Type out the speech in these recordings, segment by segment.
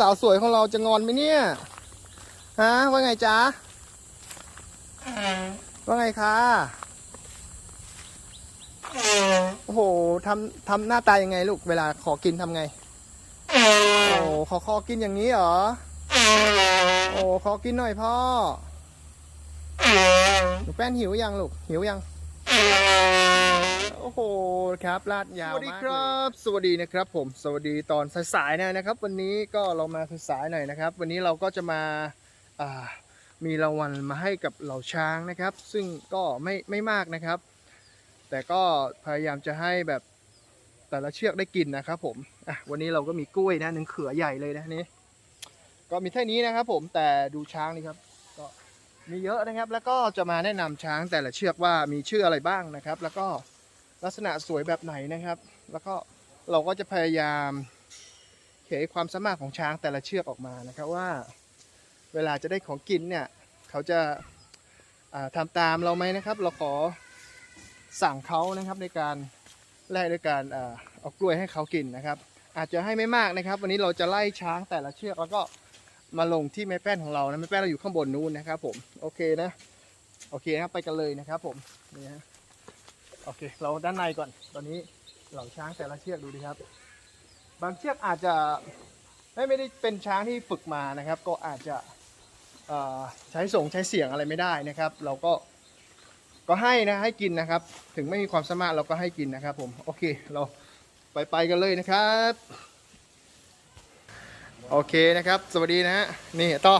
สาวสวยของเราจะงอนไหมเนี่ย ฮะ ว่าไงจ๊ะ ว่าไงคะ โอ้โหทำทำหน้าตายังไงลูก เวลาขอกินทำไง โอ้ขอขอกินอย่างนี้เหรอ โอ้ขอกินหน่อยพ่อ หนูแป้นหิวยังลูก หิวยัง โอ้โหครับลาดยาวสวัสดีครับ สวัสดีนะครับ ผมสวัสดีตอนสายๆหน่อยนะครับ วันนี้ก็เรามาสายๆหน่อยนะครับ วันนี้เราก็จะมาอ่ามีรางวัลมาให้กับเหล่าช้างนะครับ ซึ่งก็ไม่ไม่มากนะครับ แต่ก็พยายามจะให้แบบแต่ละเชือกได้กินนะครับ ผมอะวันนี้เราก็มีกล้วยนะหนึ่งเขือใหญ่เลยนะนี่ก็มีแค่นี้นะครับ ผมแต่ดูช้างนี่ครับ ก็มีเยอะนะครับ แล้วก็จะมาแนะนำช้างแต่ละเชือกว่ามีชื่ออะไรบ้างนะครับ แล้วก็ ลักษณะสวยแบบไหนนะครับ แล้วก็เราก็จะพยายามเขยความสามารถของช้างแต่ละเชือกออกมานะครับว่า เวลาจะได้ของกินเนี่ยเขาจะาทำาตามเราไหมนะครับ เราขอสั่งเขานะครับในการแลกด้วยการเอากล้วยให้เขากินนะครับ อาจจะให้ไม่มากนะครับ วันนี้เราจะไล่ช้างแต่ละเชือกแล้วก็มาลงที่แม่แป้นของเรานะแม่แป้นเราอยู่ข้างบนนู้นนะครับผมโอเคนะโอเคนะครับไปกันเลยนะครับผมนี่ฮะ โอเค เราด้านในก่อน ตอนนี้เหล่าช้างแต่ละเชือกดูดิครับ บางเชือกอาจจะไม่ไม่ได้เป็นช้างที่ฝึกมานะครับ ก็อาจจะใช้ส่งใช้เสียงอะไรไม่ได้นะครับ เราก็ก็ให้นะให้กินนะครับ ถึงไม่มีความสามารถเราก็ให้กินนะครับ ผมโอเคเราไปไปกันเลยนะครับ โอเคนะครับ สวัสดีนะฮะนี่ต่อ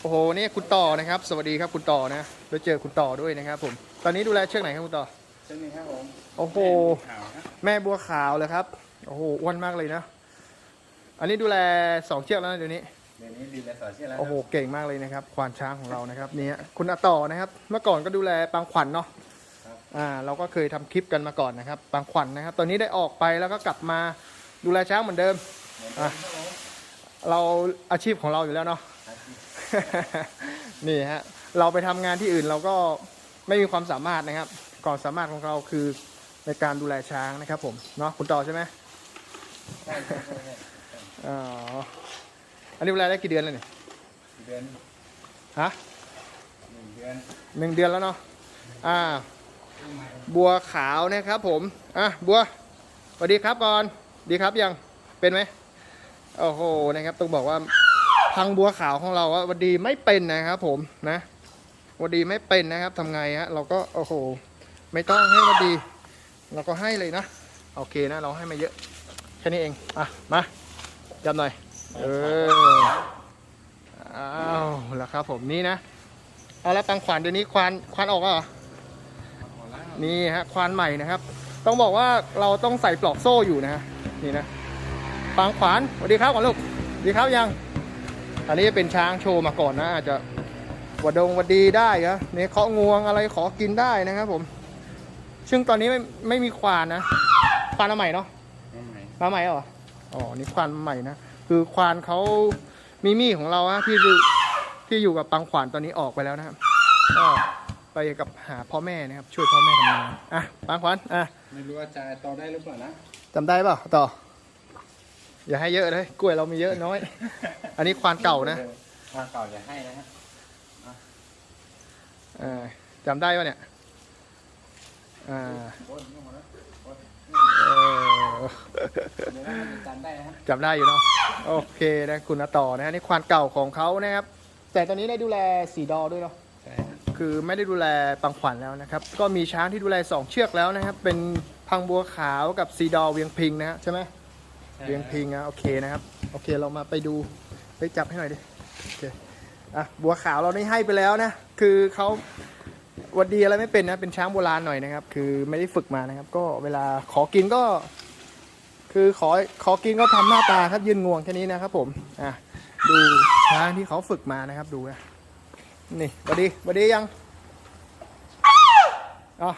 โอ้โหนี่คุณต่อนะครับ สวัสดีครับคุณต่อนะเราเจอคุณต่อด้วยนะครับ ผมตอนนี้ดูแลเชือกไหนครับคุณต่อ เช่นนี้ครับผมโอ้โห ขาวครับแม่บัวขาวเลยครับ โอ้โห อ้วนมากเลยนะ อันนี้ดูแลสองเชือกแล้วนะเดี๋ยวนี้ เดี๋ยวนี้ดีเลยสอนเชื่อแล้วโอ้โห เก่งมากเลยนะครับ ควานช้างของเรานะครับ เนี่ยคุณอาต่อนะครับ เมื่อก่อนก็ดูแลปางขวัญเนาะ อ่า เราก็เคยทำคลิปกันมาก่อนนะครับ ปางขวัญนะครับ ตอนนี้ได้ออกไปแล้วก็กลับมาดูแลช้างเหมือนเดิมอะเราอาชีพของเราอยู่แล้วเนาะ นี่ฮะ เราไปทำงานที่อื่นเราก็ไม่มีความสามารถนะครับ ความสามารถของเราคือในการดูแลช้างนะครับ ผมเนาะคุณต่อใช่ไหมใช่ใช่ใช่ใช่อ๋ออันนี้ดูแลได้กี่เดือนแล้วเนี่ยเดือนฮะหนึ่งเดือนหนึ่งเดือนแล้วเนาะอ่า บัวขาวนะครับ ผมอะบัวสวัสดีครับก่อนดีครับยังเป็นไหมโอ้โหนะครับต้องบอกว่าพังบัวขาวของเราอะวันดีไม่เป็นนะครับ ผมนะวันดีไม่เป็นนะครับทำไงฮะเราก็โอ้โห ไม่ต้องให้วันดี เราก็ให้เลยนะ โอเคนะ เราให้มาเยอะ แค่นี้เอง อะ มาจับหน่อย เออ อ้าวแล้วครับผมนี่นะ เอาแล้วตังขวานเดี๋ยวนี้ควานควานออกแล้วเหรอหมดแล้วนี่ฮะควานใหม่นะครับ ต้องบอกว่าเราต้องใส่ปลอกโซ่อยู่นะฮะ นี่นะปางขวานสวัสดีครับก่อนลูกสวัสดีครับยัง อันนี้เป็นช้างโชว์มาก่อนนะอาจจะวัดดงวัดดีได้ครับเนี่เคาะงวงอะไรขอกินได้นะครับผม ซึ่งตอนนี้ไม่ไม่มีควานนะ ควานมาใหม่เนาะมาใหม่มาใหม่เหรออ๋อนี่ควานมาใหม่นะคือควานเขามีมี่ของเราฮะที่อยู่ที่อยู่กับปังขวานตอนนี้ออกไปแล้วนะครับก็ไปกับหาพ่อแม่นะครับ ช่วยพ่อแม่ทำงานอะปังขวานอะไม่รู้ว่าจะต่อได้หรือเปล่านะจำได้เปล่าต่อ อย่าให้เยอะเลยกล้วยเรามีเยอะน้อย อันนี้ควานเก่านะควานเก่าจะให้นะฮะอ่าจำได้ปะเนี่ย อ่าโอ้ยนี่หมดแล้วเออเดี๋ยวเราจะจำได้นะฮะจำได้อยู่เนาะโอเคนะคุณอาต่อนะฮะนี่ควานเก่าของเขานะครับ แต่ตอนนี้ได้ดูแลสีดอด้วยเนาะใช่ฮะคือไม่ได้ดูแลปังขวัญแล้วนะครับ ก็มีช้างที่ดูแล 2 เชือกแล้วนะครับ เป็นพังบัวขาวกับซีดอเวียงพิงนะฮะใช่ไหมใช่เวียงพิงนะโอเคนะครับ โอเคเรามาไปดูไปจับให้หน่อยดิโอเคอะบัวขาวเราได้ให้ไปแล้วนะ คือเขาห วัดดีอะไรไม่เป็นนะเป็นช้างโบราณหน่อยนะครับ คือไม่ได้ฝึกมานะครับ ก็เวลาขอกินก็ คือขอขอกินก็ทำหน้าตาครับยืนงวงแค่นี้นะครับ ผมอะดูช้างที่เขาฝึกมานะครับ ดูนะนี่หวัดดีหวัดดียังอ๋อ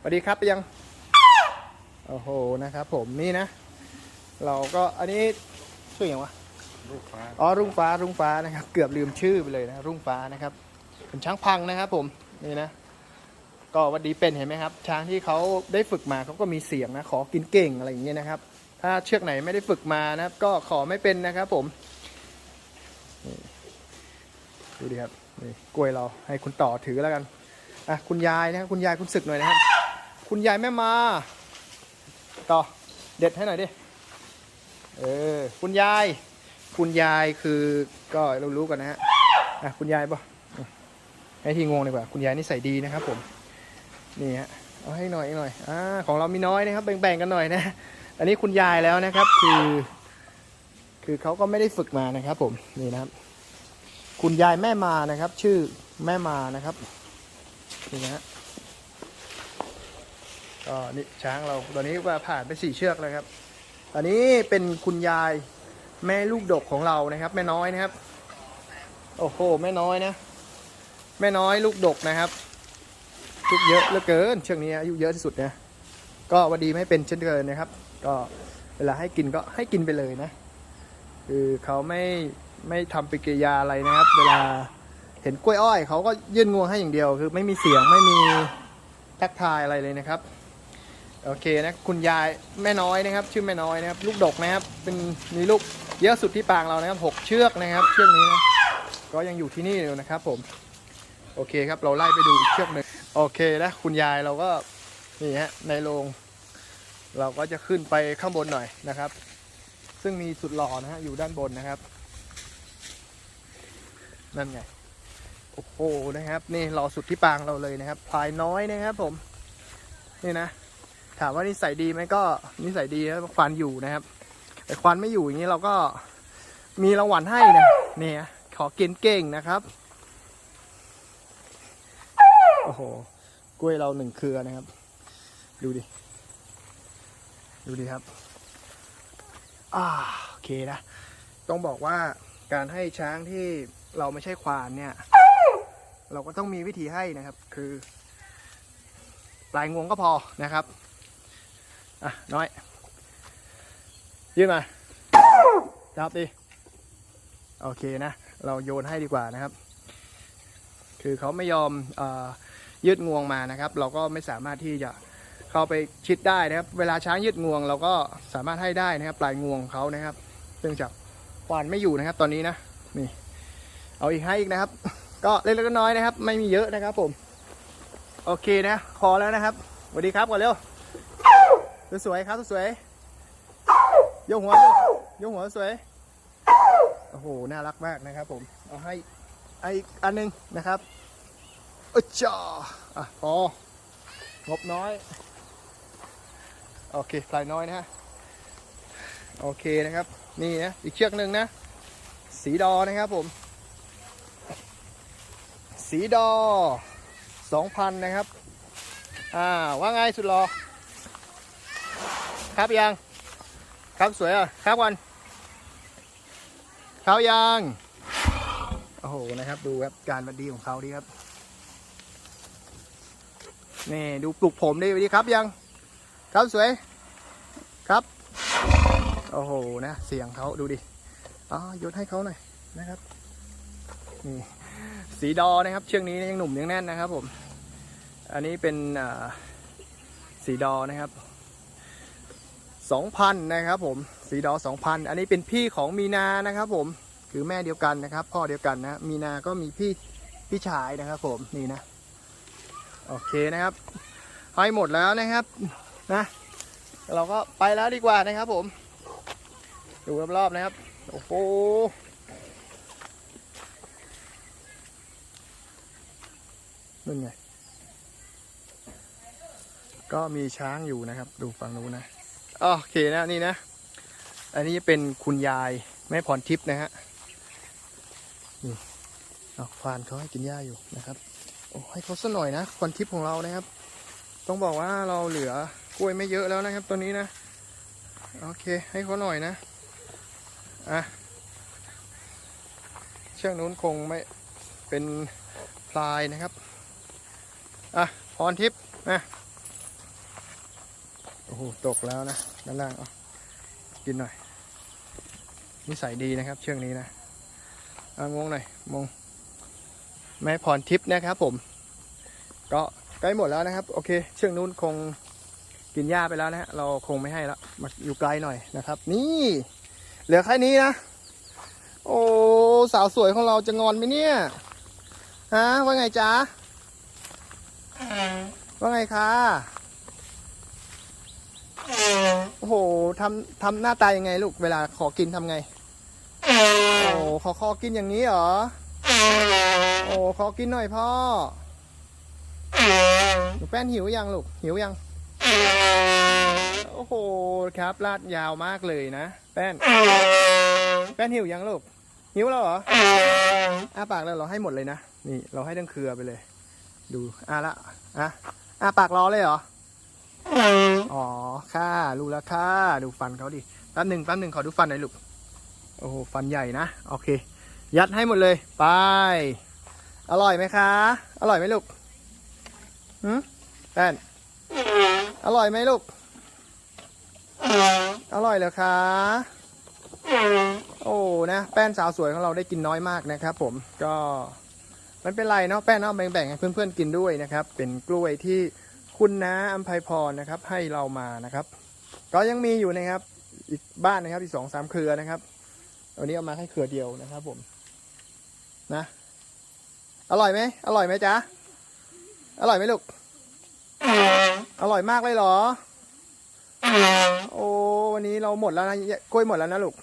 สวัสดีครับไปยังโอ้โหนะครับ ผมนี่นะ เราก็อันนี้ชื่ออย่างวะลูกฟ้าอ๋อรุ่งฟ้ารุ่งฟ้านะครับ เกือบลืมชื่อไปเลยนะรุ่งฟ้านะครับเป็นช้างพังนะครับผม นี่นะ ก็วัดดีเป็นเห็นไหมครับ ช้างที่เขาได้ฝึกมาเขาก็มีเสียงนะ ขอกินเก่งอะไรอย่างเงี้ยนะครับ ถ้าเชือกไหนไม่ได้ฝึกมานะครับ ก็ขอไม่เป็นนะครับผมดูดิครับนี่กล้วยเราให้คุณต่อถือแล้วกันอะคุณยายนะครับคุณยายคุณศึกหน่อยนะครับ คุณยายแม่มา ต่อเด็ดให้หน่อยดิเออคุณยาย คุณยายคือก็เรารู้กันนะฮะอะคุณยายป่ะ ให้ที่งงดีกว่าคุณยายนี่ใส่ดีนะครับผมนี่ฮะเอาให้หน่อยหน่อยอ่าของเรามีน้อยนะครับแบ่งๆกันหน่อยนะ อันนี้คุณยายแล้วนะครับคือ คือเขาก็ไม่ได้ฝึกมานะครับผมนี่นะครับ คุณยายแม่มานะครับ ชื่อแม่มานะครับนี่นะฮะก็นี่ช้างเราตอนนี้ว่าผ่านไปสี่เชือกแล้วครับตอนนี้เป็นคุณยายแม่ลูกดกของเรานะครับ แม่น้อยนะครับ โอ้โหแม่น้อยนะ แม่น้อยลูกดกนะครับลูกเยอะเหลือเกิน เชือกนี้อายุเยอะที่สุดนะก็วันดีไม่เป็นเช่นเดิมนะครับ ก็เวลาให้กินก็ให้กินไปเลยนะ คือเขาไม่ไม่ทำปฏิกิริยาอะไรนะครับ เวลาเห็นกล้วยอ้อยเขาก็ยื่นงวงให้อย่างเดียว คือไม่มีเสียงไม่มีทักทายอะไรเลยนะครับโอเคนะคุณยายแม่น้อยนะครับ ชื่อแม่น้อยนะครับ ลูกดกนะครับ เป็นมีลูกเยอะสุดที่ปางเรานะครับหกเชือกนะครับ เชือกนี้นะก็ยังอยู่ที่นี่อยู่นะครับผม โอเคครับ เราไล่ไปดูอีกเชือกหนึ่งโอเคนะคุณยายเราก็นี่ฮะในโรงเราก็จะขึ้นไปข้างบนหน่อยนะครับ ซึ่งมีสุดหล่อนะฮะอยู่ด้านบนนะครับ นั่นไงโอ้โหนะครับ นี่รอสุดที่ปางเราเลยนะครับพลายน้อยนะครับ ผม นี่นะถามว่านิสัยดีไหมก็นิสัยดีนะควันอยู่นะครับแต่ควันไม่อยู่อย่างนี้เราก็มีรางวัลให้นะเนี่ยขอกินเก่งนะครับ โอ้โห กล้วยเราหนึ่งเครือนะครับ ดูดิ ดูดิครับ อ่าโอเคนะ ต้องบอกว่าการให้ช้างที่เราไม่ใช่ควานเนี่ย เราก็ต้องมีวิธีให้นะครับ คือ ปลายงวงก็พอนะครับ อะ น้อย ยื่นมา จับดิ โอเคนะ เราโยนให้ดีกว่านะครับ คือเขาไม่ยอมอ ยืดงวงมานะครับ เราก็ไม่สามารถที่จะเข้าไปชิดได้นะครับ เวลาช้างยืดงวง เราก็สามารถให้ได้นะครับ ปลายงวงเขานะครับเนื่องจากควานไม่อยู่นะครับ ตอนนี้นะนี่เอาอีกให้อีกนะครับ ก็เล็กๆน้อยๆนะครับ ไม่มีเยอะนะครับ ผม โอเคนะพอแล้วนะครับสวัสดีครับก่อนเร็วสวยๆครับสวยๆยกหัวยกหัวสวยโอ้โหน่ารักมากนะครับ ผมเอาให้ไออีกอันหนึงนะครับ อุ๊ยจ้าอะพองบน้อย โอเคปลายน้อยนะฮะ โอเคนะครับ นี่นะ อีกเชือกหนึ่งนะ สีดอนะครับผม สีดอสองพันนะครับ อ่า ว่าไงสุดรอ ครับยัง ครับสวยอะ ครับวันเขายัง โอ้โห นะครับ ดูครับ การบัดดีของเขาดีครับ นี่ดูปลุกผมดีดีครับยัง ครับสวยครับ โอ้โหนะ เสียงเขาดูดิอ๋อยศให้เขาหน่อยนะครับนี่สีดอนะครับ เชือกนี้ยังหนุ่มยังแน่นนะครับผม อันนี้เป็นสีดอนะครับสองพันนะครับผมสีดอสองพันอันนี้เป็นพี่ของมีนานะครับผมคือแม่เดียวกันนะครับ พ่อเดียวกันนะมีนาก็มีพี่พี่ชายนะครับผมนี่นะ โอเคนะครับให้หมดแล้วนะครับนะเราก็ไปแล้วดีกว่านะครับผม ดูรอบๆนะครับ โอ้โหนั่นไง ก็มีช้างอยู่นะครับ ดูฝั่งนู้นนะ โอเคนะนี่นะ อันนี้เป็นคุณยายแม่พรทิพย์นะฮะนี่เอาควานเขาให้กินหญ้าอยู่นะครับ ให้เขาสักหน่อยนะพรทิพย์ของเรานะครับ ต้องบอกว่าเราเหลือกล้วยไม่เยอะแล้วนะครับตัวนี้นะโอเคให้เขาหน่อยนะอะเชือกนู้นคงไม่เป็นพลายนะครับอะพรทิพย์นะโอ้โหตกแล้วนะด้านล่างเอากินหน่อยนิสัยดีนะครับ เชือกนี้นะอะงงหน่อยมง แม่พรทิพย์นะครับผม ก็ใกล้หมดแล้วนะครับ โอเค เชือกนู้นคงกินหญ้าไปแล้วนะฮะเราคงไม่ให้แล้วมาอยู่ไกลหน่อยนะครับ นี่ เหลือแค่นี้นะ โอ้สาวสวยของเราจะงอนไหมเนี่ยฮะว่าไงจ๊ะว่าไงคะโอ้โหทำทำหน้าตายังไงลูกเวลาขอกินทำไงโอ้ขอขอกินอย่างนี้เหรอ โอ้ขอกินหน่อยพ่อ หนูแป้นหิวยังลูก หิวยัง โอ้โหครับ ลาดยาวมากเลยนะ แป้น แป้นหิวยังลูก หิวแล้วเหรออ้าปากแล้วเราให้หมดเลยนะ นี่เราให้ทั้งเครือไปเลย ดูอะละอะอ้าปากรอเลยเหรอ อ๋อ ค่ารู้แล้วค่าดูฟันเขาดิแป๊บหนึ่งแป๊บหนึ่งขอดูฟันหน่อยลูก โอ้โห ฟันใหญ่นะ โอเค ยัดให้หมดเลย ไป อร่อยไหมคะ อร่อยไหมลูกหืมแป้นอร่อยไหมลูก อร่อยเหรอคะ โอ้ นะ แป้นสาวสวยของเราได้กินน้อยมากนะครับผม ก็มันเป็นไรเนาะ แป้นเนาะแบ่งๆให้เพื่อนๆกินด้วยนะครับ เป็นกล้วยที่คุณน้าอัมภัยพรนะครับ ให้เรามานะครับ ก็ยังมีอยู่นะครับ อีกบ้านนะครับอีกสองสามเครือนะครับ วันนี้เอามาให้เครือเดียวนะครับผม นะ อร่อยไหมอร่อยไหมจ๊ะ อร่อยไหมลูก อร่อยมากเลยเหรอ โอ้วันนี้เราหมดแล้วนะกล้วยหมดแล้วนะลูก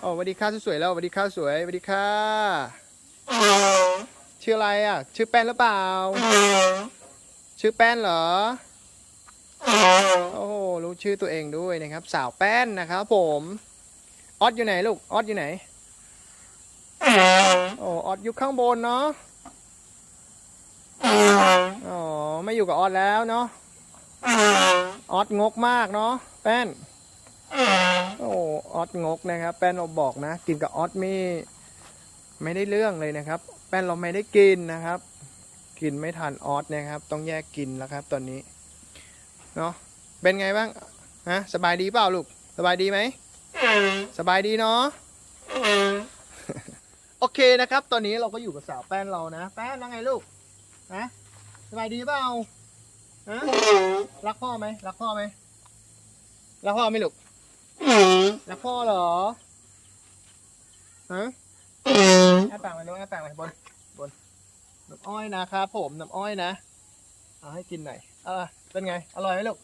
โอ้วัสดีค่ะสวยๆแล้ววัสดีค่ะสวยวัสดีค่ะชื่ออะไรอะ ชื่อแป้นหรือเปล่า ชื่อแป้นเหรอ โอ้รู้ชื่อตัวเองด้วยนะครับ สาวแป้นนะครับผม ออสอยู่ไหนลูก ออสอยู่ไหน โอ้ออสอยู่ข้างบนเนาะอ๋อไม่อยู่กับออสแล้วเนาะออสงกมากเนาะแป้นโอ้ออสงกนะครับ แป้นเราบอกนะ กินกับออสไม่ไม่ได้เรื่องเลยนะครับ แป้นเราไม่ได้กินนะครับ กินไม่ทันออสนะครับ ต้องแยกกินแล้วครับ ตอนนี้เนาะเป็นไงบ้างฮะสบายดีเปล่าลูก สบายดีไหมสบายดีเนาะ โอเคนะครับ ตอนนี้เราก็อยู่กับสาวแป้นเรานะ แป้นว่าไงลูกฮะสบายดีเปล่าฮะรักพ่อไหมรักพ่อไหมรักพ่อไหมลูกรักพ่อเหรอฮะอ้าปากไปลูกอ้าปากไปบนบนน้ำอ้อยนะครับผมน้ำอ้อยนะเอาให้กินหน่อยเออเป็นไง อร่อยไหมลูก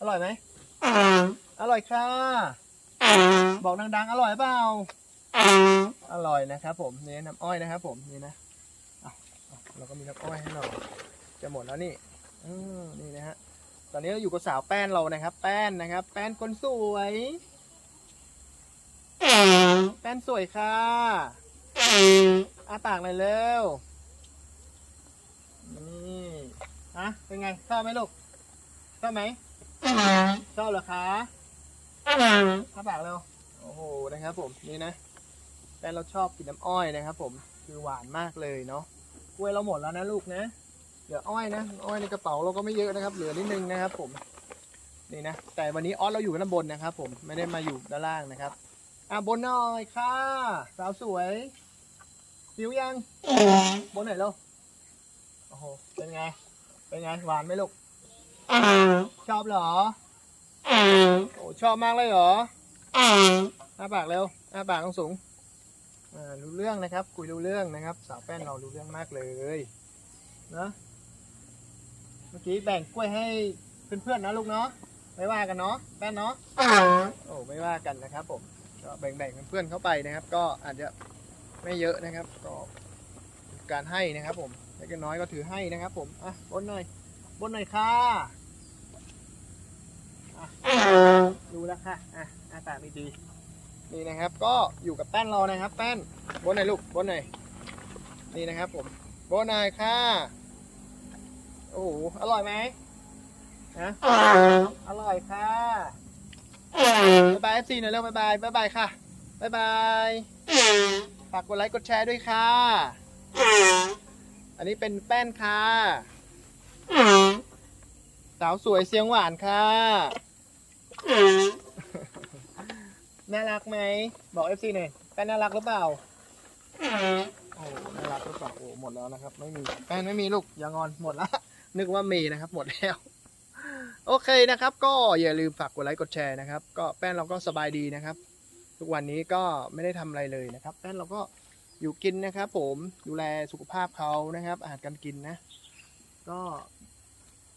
อร่อยไหมอร่อยค่ะบอกดังๆ อร่อยเปล่า อร่อยนะครับผมนี่น้ำอ้อยนะครับผมนี่นะเอาเอเราก็มีน้ำอ้อยให้เราจะหมดแล้วนี่อนี่นะฮะตอนนี้เราอยู่กับสาวแป้นเรานะครับ แป้นนะครับ แป้นคนสวย แป้นสวยค่ะอาปากหน่อยเร็วนี่ฮะเป็นไงชอบไหมลูกชอบไหมชอบเหรอคะอาปากเร็วโอ้โหนะครับผมนี่นะ แฟนเราชอบกินน้ำอ้อยนะครับผมคือหวานมากเลยเนาะกล้วยเราหมดแล้วนะลูกนะเหลืออ้อยนะอ้อยในกระเป๋าเราก็ไม่เยอะนะครับ เหลือนิดนึงนะครับ ผมนี่นะแต่วันนี้ออสเราอยู่กันด้านบนนะครับ ผมไม่ได้มาอยู่ด้านล่างนะครับอะบนหน่อยค่ะ สาวสวยหิวยังบนหน่อยเร็วโอ้โหเป็นไง เป็นไงหวานไหมลูกชอบเหรอโอ้ชอบมากเลยเหรออ้าปากเร็วอ้าปากต้องสูงอ่า รู้เรื่องนะครับ คุยรู้เรื่องนะครับ สาวแป้นเรารู้เรื่องมากเลยเนาะเมื่อกี้แบ่งกล้วยให้เพื่อนๆนะลูกเนาะไม่ว่ากันเนาะแป้นเนาะโอ้ไม่ว่ากันนะครับผมก็แบ่งๆเพื่อนๆเข้าไปนะครับ ก็อาจจะไม่เยอะนะครับ ก็การให้นะครับผมเล็กน้อยก็ถือให้นะครับ ผมอะบนหน่อยบนหน่อยค่ะอะดูแล้วค่ะอะอาปากดี นี่นะครับ ก็อยู่กับแป้นเรานะครับ แป้นบนหน่อยลูกบนหน่อยนี่นะครับ ผมบนหน่อยค่ะโอ้โหอร่อยไหมนะอร่อยค่ะบ๊ายบายเอฟซีหน่อยเร็วบ๊ายบายบ๊ายบายค่ะบ๊ายบายฝากกดไลค์กดแชร์ด้วยค่ะ อันนี้เป็นแป้นค่ะสาวสวยเสียงหวานค่ะ น่ารักไหม บอกเอฟซีหน่อยแป้นน่ารักหรือเปล่า โอ้น่ารักหรือเปล่าโอ้หมดแล้วนะครับ ไม่มี แป้นไม่มีลูก อย่างอน หมดแล้วนึกว่ามีนะครับ หมดแล้ว โอเคนะครับ ก็อย่าลืมฝากกดไลค์ กดแชร์นะครับ ก็แป้นเราก็สบายดีนะครับ ทุกวันนี้ก็ไม่ได้ทำอะไรเลยนะครับ แป้นเราก็อยู่กินนะครับ ผม ดูแลสุขภาพเขานะครับ อาหารการกินนะ ก็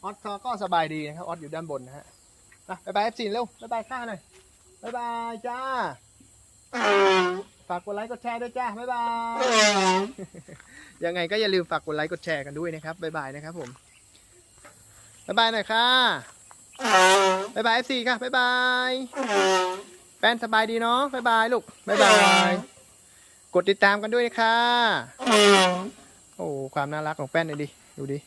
ออสก็สบายดีนะครับ ออสอยู่ด้านบนนะฮะนะบายบายเอฟซีเร็วบายบายข้าหน่อย บายบายจ้า ฝากกดไลค์กดแชร์ด้วยจ้าบายบาย ยังไงก็อย่าลืมฝากกดไลค์กดแชร์กันด้วยนะครับบายบายนะครับผมบายบายหน่อยค่ะบายบายเอฟซีค่ะบายบายแฟนสบายดีเนาะบายบายลูกบายบายกดติดตามกันด้วยนะคะโอ้ความน่ารักของแป้นเลยดิดูดิ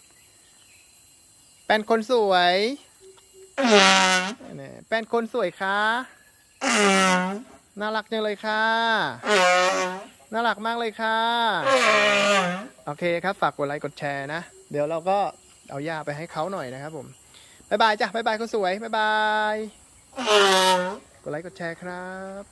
แป้นคนสวยเนี่ยแป้นคนสวยค่ะ น่ารักจังเลยค่ะ น่ารักมากเลยค่ะ โอเคครับ ฝากกดไลค์กดแชร์นะ เดี๋ยวเราก็เอายาไปให้เขาหน่อยนะครับผมบายบายจ้ะบายบายคนสวยบายบาย กดไลค์กดแชร์ครับ